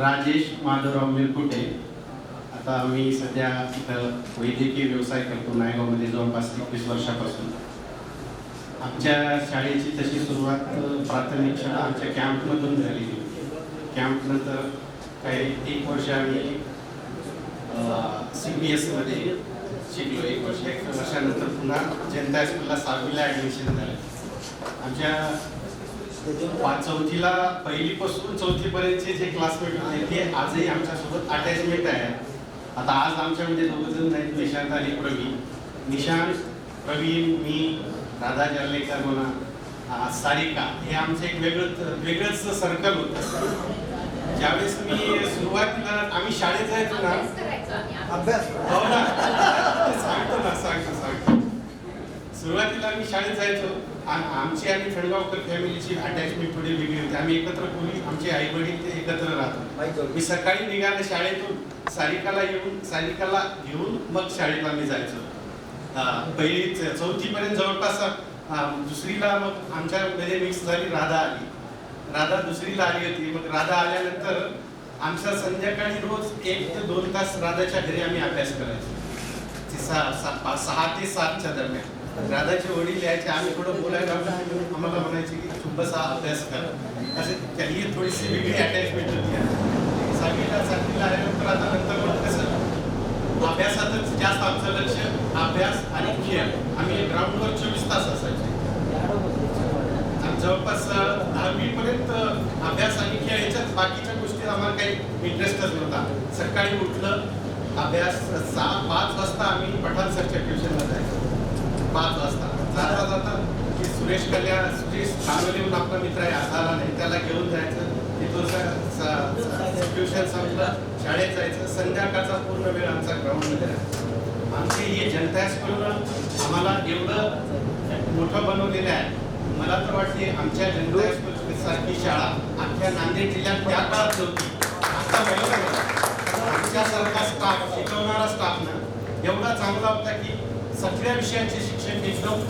राजेश माधवराव मिरकुटे. आता मी सध्या इथं वैद्यकीय व्यवसाय करतो नायगावमध्ये जवळपास एकवीस वर्षापासून. आमच्या शाळेची तशी सुरुवात प्राथमिक शाळा आमच्या कॅम्पमधून झालेली कॅम्पनंतर काही एक वर्ष आम्ही सी बी एसमध्ये शिकलो एक वर्ष. एक वर्षानंतर पुन्हा जनता स्कूलला सहावीला ॲडमिशन झालं. आमच्या चौथीला पहिलीपासून चौथीपर्यंतचे जे क्लासमेट होते ते आजही आमच्यासोबत अटॅचमेंट आहे. आता आज आमच्यामध्ये दोघं जण आहेत निशांत आणि प्रवीण. निशांत प्रवीण मी राधा जार्लेकर म्हणा सारिका. हे आमचं एक वेगळंच वेगळंच सर्कल होतं. ज्यावेळेस मी सुरुवातीला आम्ही शाळेत जायचो ना अभ्यास हो ना. सांगतो ना सांगतो सांगतो. सुरुवातीला आम्ही शाळेत जायचो. आ- आमची आणि खडगावकर फॅमिलीची अटॅचमेंट थोडी वेगळी होती. आम्ही एकत्र पूर्वी आमचे आई वडील ते एकत्र राहतो. मी सकाळी निघालं शाळेतून. सारिकाला येऊन सारिकाला घेऊन मग शाळेत आम्ही जायचो. पहिली च- चौथीपर्यंत जवळपास दुसरीला मग आमच्यामध्ये मिक्स झाली राधा आली. राधा दुसरीला आली होती. मग राधा आल्यानंतर आमचा संध्याकाळी रोज एक ते दोन तास राधाच्या घरी आम्ही अभ्यास करायचो. सहा सहा पाच- सहा ते सातच्या दरम्यान. राधाचे वडील यायचे आम्ही थोडं बोलायला आम्हाला म्हणायचे की तू बसा अभ्यास कर. असे त्यांनी थोडीशी वेगळी अटॅचमेंट होती. सहावीला सातवीला आल्यानंतर आता नंतर मग कसं? अभ्यासातच जास्त आमचं लक्ष अभ्यास आणि खेळ. आम्ही ग्राउंडवर चोवीस तास असायचे. जवळपास दहावी पर्यंत अभ्यास आणि खेळ याच्यात बाकीच्या गोष्टी आम्हाला काही इंटरेस्टच नव्हता. सकाळी उठलं अभ्यास सहा पाच वाजता आम्ही पठाण सरच्या ट्युशनला जायचो. पाच वाजता. जाता जाता की सुरेश कल्याण सुरेश खानवलीहून आपला मित्र आहे आज आला नाही त्याला घेऊन जायचं. तिथून ट्युशन संपलं शाळेत जायचं. संध्याकाळचा पूर्ण वेळ आमचा ग्राउंडमध्ये राहायचा आमची ही जनता स्कूलनं आम्हाला एवढं मोठं बनवलेलं आहे. मला तर वाटते आमच्या जनता स्कूल सारखी शाळा अख्ख्या नांदेड जिल्ह्यात त्या काळात नव्हती. आता आमच्यासारखा स्टाफ शिकवणारा स्टाफ ना एवढा चांगला होता की सगळ्या विषयांचे शिक्षक एकदम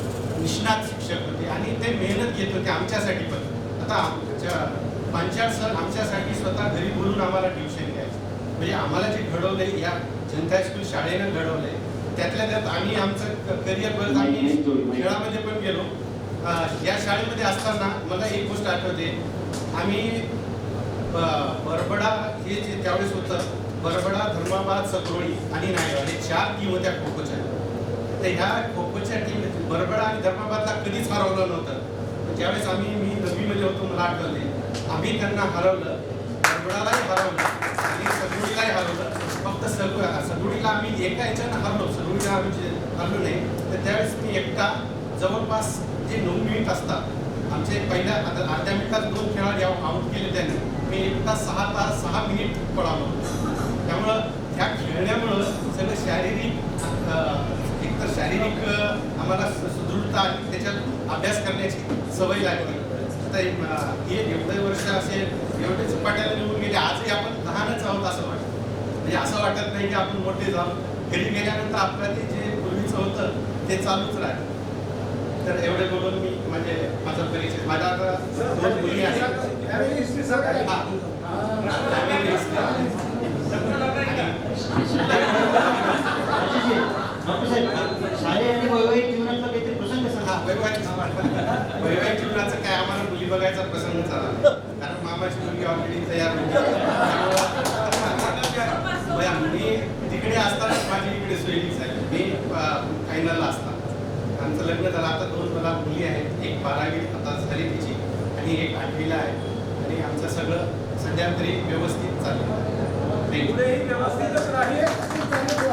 निष्णात शिक्षक होते आणि ते मेहनत घेत होते आमच्यासाठी पण. आता आमच्या पांचाळ सर आमच्यासाठी स्वतः घरी बोलून आम्हाला ट्युशन घ्यायचे म्हणजे आम्हाला जे घडवलंय या जनता स्कूल शाळेनं घडवलंय त्यातल्या त्यात आम्ही आमचं करिअर परत आम्ही खेळामध्ये पण गेलो. या शाळेमध्ये असताना मला एक गोष्ट आठवते. आम्ही बरबडा हे जे त्यावेळेस होतं बरबडा धर्माबाद सकरोळी आणि नायगाव हे चार टीम होत्या खो खोच्या तर ह्या खो खोच्या टीम बरबडा आणि धर्माबादला कधीच हरवलं नव्हतं. ज्यावेळेस आम्ही मी नववीमध्ये होतो मला आठवले आम्ही त्यांना हरवलं. बरबडालाही हरवलं आणि सगुडीलाही हरवलं. फक्त सगु सगुडीला आम्ही एका याच्यानं हरलो. सगुडीला आम्ही जे हरलो नाही तर त्यावेळेस मी एकटा जवळपास जे नऊ मिनिट असतात आमचे पहिल्या आता अर्ध्या मिनिटात दोन खेळाडू आउट केले त्याने. मी एकटा सहा तास सहा मिनिट पळालो. त्यामुळं ह्या खेळण्यामुळं सगळं शारीरिक एकतर शारीरिक आम्हाला सुदृढता आणि त्याच्यात अभ्यास करण्याची सवय लागली. आता हे एवढे वर्ष असे एवढे झपाट्याला निघून गेले आजही आपण लहानच आहोत असं वाटतं. म्हणजे असं वाटत नाही की आपण मोठे जाऊ घरी गेल्यानंतर आपल्या ते जे पूर्वीचं होतं ते चालूच राहतं तर एवढे बोलून मी म्हणजे माझा परिचय माझ्या आता दोन मुली आहेत. आणि वैवाहिक जीवनातला काहीतरी प्रसंग सांगा वैवाहिक वैवाहिक जीवनाचं काय आम्हाला मुली बघायचा प्रसंग झाला. कारण मामाची मुलगी ऑलरेडी तयार होती तिकडे असतानाच माझी इकडे सोयी झाली. मी फायनलला असताना. आमचं लग्न झालं. आता दोन मला मुली आहेत. एक बारावी आता झाली तिची आणि एक आठवीला आहे. आणि आमचं सगळं सध्या तरी व्यवस्थित चाललं Thank